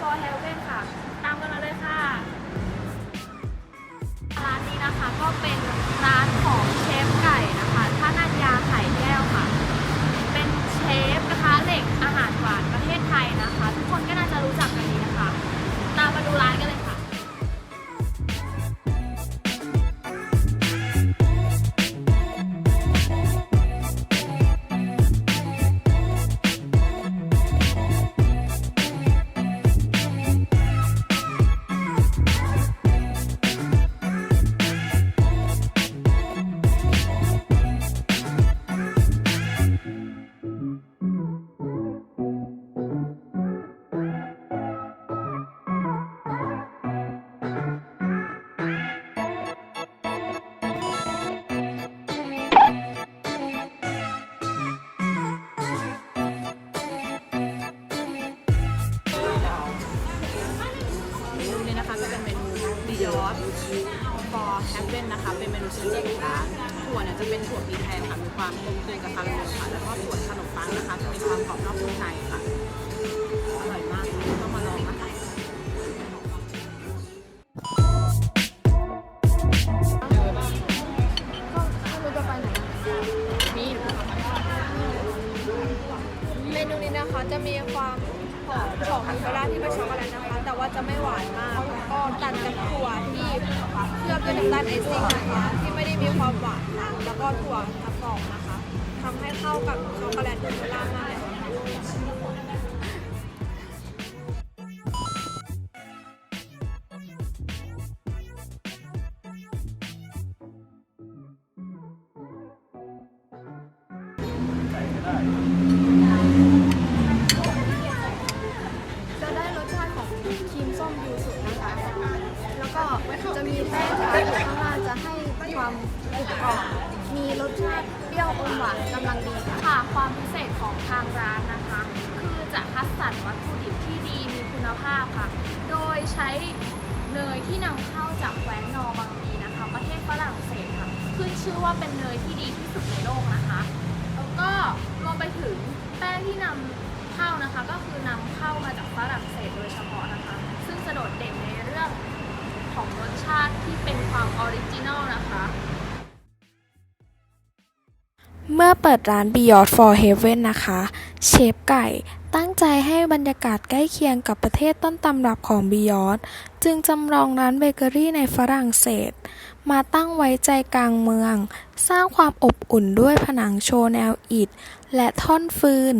คอเฮลเว่นค่ะ ตามกันมาเลยค่ะ ร้านนี้นะคะก็เป็นร้านของเชฟไก่นะคะท่านัญญาไข่แก้วค่ะ เป็นเชฟนะคะเหล็กอาหารหวานประเทศไทยนะคะ ทุกคนก็น่า ว่นนะคะ เป็นเมนูชิ้นเด็กของร้านถั่วเนี่ยจะเป็นถั่วปีแทนค่ะ มีความกลมกลืนกับคาราเมลค่ะ แล้วก็ส่วนขนมปังนะคะ จะมีความกรอบนอกนุ่มในค่ะ อร่อยมากต้องมาลองนะคะเมนูนี้นะคะจะมีความหอมของนูเทลล่าที่เป็น จะไม่หวานมากแล้วก็ตัดกับถั่วที่เคลือบด้วยน้ำตาลไอซิ่งนะคะที่ไม่ได้มีความหวานมากแล้วก็ถั่วทับกรองนะคะทำให้เข้ากับช็อกโกแลตนูเทลล่ามากเลย ความกรุบกรอบมีรสชาติเปรี้ยวอมหวานกำลังดีค่ะค่ะความพิเศษของทางร้านนะคะ คือจะคัดสรรวัตถุดิบที่ดีมีคุณภาพค่ะ โดยใช้เนยที่นำเข้าจากแคว้นนอร์บังดีนะคะ ประเทศฝรั่งเศสค่ะขึ้นชื่อว่าเป็นเนยที่ดีที่สุดในโลกนะคะ แล้วก็รวมไปถึงแป้งที่นำเข้านะคะ ก็คือนำเข้ามาจากฝรั่งเศสโดยเฉพาะนะคะ ซึ่งจะโดดเด่นในเรื่องของรส ชาติที่เป็นความออริจินอลนะคะ เมื่อเปิดร้าน Beyond for Heaven นะคะ เชฟไก่ตั้งใจให้บรรยากาศใกล้เคียงกับประเทศต้นตำรับของ Beyond จึงจำลองร้านเบเกอรี่ในฝรั่งเศส มาตั้งไว้ใจกลางเมือง สร้างความอบอุ่นด้วยผนังโชว์แนวอิฐ และท่อนฟืน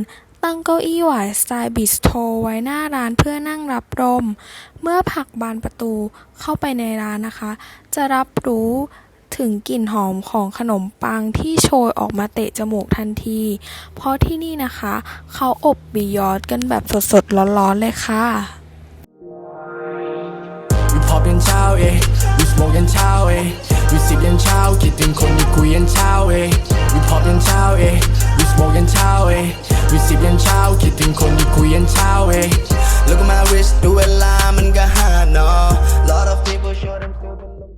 ตั้งเก้าอี้หวายสไตล์บิสโทรไว้หน้าร้านเพื่อนั่งรับลม เมื่อผักบานประตูเข้าไปในร้านนะคะ จะรับรู้ถึงกลิ่นหอมของขนมปังที่โชยออกมาเตะจมูกทันที เพราะที่นี่นะคะ เขาอบบียอดกันแบบสดๆ ร้อนๆ เลยค่ะ We pop ยันเช้าเอ้ We smoke ยันเช้าเอ้ We sip ยันเช้า คิดถึงคนที่คุยยันเช้าเอ้ We pop ยันเช้าเอ้ บอกยันเช้าเอ้ยวิสิบยันเช้าคิดถึงคนที่คุยยันเช้าเอ้ยแล้วก็มาริสดู